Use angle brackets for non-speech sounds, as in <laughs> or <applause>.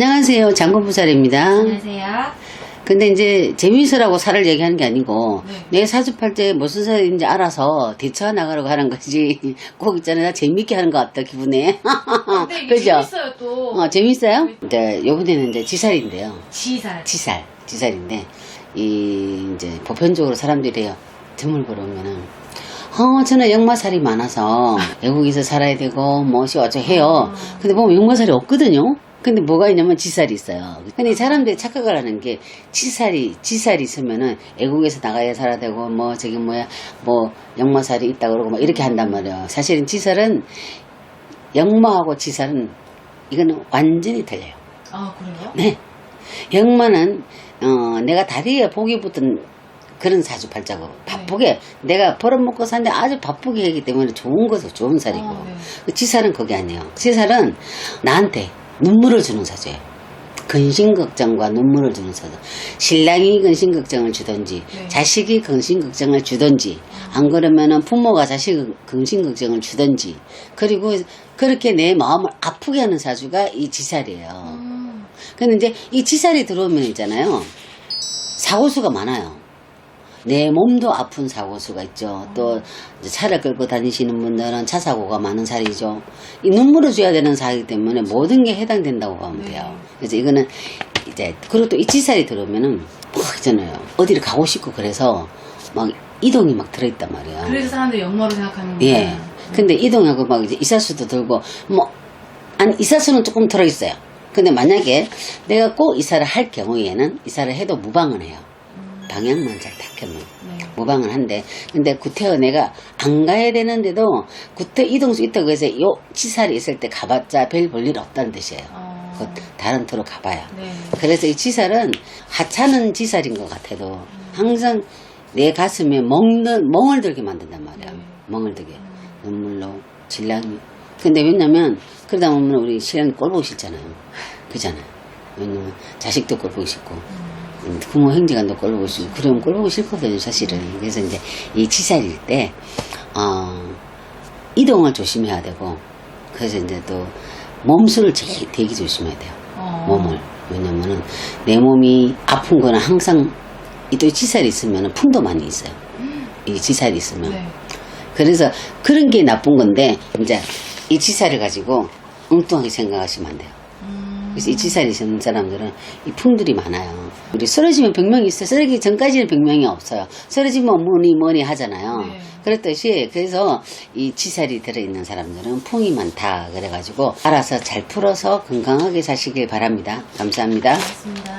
안녕하세요. 장군부살입니다. 안녕하세요. 근데 이제 재미있으라고 살을 얘기하는 게 아니고 네. 내 사주팔 때 무슨 살인지 알아서 대처해 나가려고 하는 거지. <laughs> 꼭 있잖아요. 나 재밌게 하는 것 같다 기분에. 근데 이게 <laughs> 그죠? 재밌어요 또. 어, 재밌어요? 이제 요번에는 이제 지살인데요. 지살. 지살, 지살인데 이 이제 보편적으로 사람들이요 드물 보러 오면은 어 저는 역마살이 많아서 외국에서 살아야 되고 뭐시 어쩌 해요. 근데 보면 역마살이 없거든요. 근데 뭐가 있냐면 지살이 있어요. 근데 사람들이 착각을 하는 게 지살이 지살이 있으면은 외국에서 나가야 살아야 되고 뭐 저기 뭐야 뭐 역마살이 있다 그러고 막 이렇게 한단 말이에요. 사실은 지살은 역마하고 지살은 이거는 완전히 틀려요. 아 그래요? 네. 역마는 어, 내가 다리에 복이 붙은 그런 사주 팔자고 바쁘게 내가 벌어먹고 사는데 아주 바쁘게 하기 때문에 좋은 것은 좋은 살이고 어, 네. 그 지살은 그게 아니에요. 지살은 나한테 눈물을 주는 사주예요. 근심걱정과 눈물을 주는 사주. 신랑이 근심걱정을 주든지 네. 자식이 근심걱정을 주든지 안 그러면은 부모가 자식 근심걱정을 주든지 그리고 그렇게 내 마음을 아프게 하는 사주가 이 지살이에요. 음, 근데 이제 이 지살이 들어오면 있잖아요. 사고수가 많아요. 내 몸도 아픈 사고수가 있죠. 또 차를 끌고 다니시는 분들은 차 사고가 많은 살이죠. 이 눈물을 줘야 되는 살이기 때문에 모든 게 해당된다고 보면 네. 돼요. 그래서 이거는 이제 그리고 또이 지살이 들어오면은 막 있잖아요. 어디를 가고 싶고 그래서 막 이동이 막 들어있단 말이에요. 그래서 사람들이 역마로 생각하는 거예요. 예. 근데 이동하고 막 이제 이사수도 들고 뭐 아니 이사수는 조금 들어 있어요. 근데 만약에 내가 꼭 이사를 할 경우에는 이사를 해도 무방을 해요. 방향만 잘 닦으면 네. 무방을 한데 근데 구태여 내가 안 가야 되는데도 구태 이동수 있다고 해서 요 치살이 있을 때 가봤자 별 볼 일 없다는 뜻이에요. 어, 그 다른 터로 가봐야. 네. 그래서 이 지살은 하찮은 지살인 것 같아도 항상 내 가슴에 멍는, 멍을 들게 만든단 말이야. 네. 멍을 들게. 눈물로, 신랑이. 근데 왜냐면, 그러다 보면 우리 신랑이 꼴 보기 싫잖아요. 그잖아요. 왜냐면 자식도 꼴 보기 싫고, 음, 부모 형제간도 꼴 보기 싫고, 그러면 꼴 보기 싫거든요, 사실은. 그래서 이제 이 지살일 때, 어, 이동을 조심해야 되고, 그래서 이제 또 몸술을 제일 되게 조심해야 돼요. 어. 몸을. 왜냐면은 내 몸이 아픈 거는 항상 이또 지살이 있으면 품도 많이 있어요. 이 지살이 있으면. 네. 그래서 그런 게 나쁜 건데 이제 이 지살을 가지고 엉뚱하게 생각하시면 안 돼요. 음, 그래서 이 지살이 있는 사람들은 이 품들이 많아요. 우리 쓰러지면 병명이 있어요. 쓰러지기 전까지는 병명이 없어요. 쓰러지면 뭐니 뭐니 하잖아요. 네. 그랬듯이 그래서 이 지살이 들어있는 사람들은 풍이 많다. 그래가지고 알아서 잘 풀어서 건강하게 사시길 바랍니다. 감사합니다. 고맙습니다.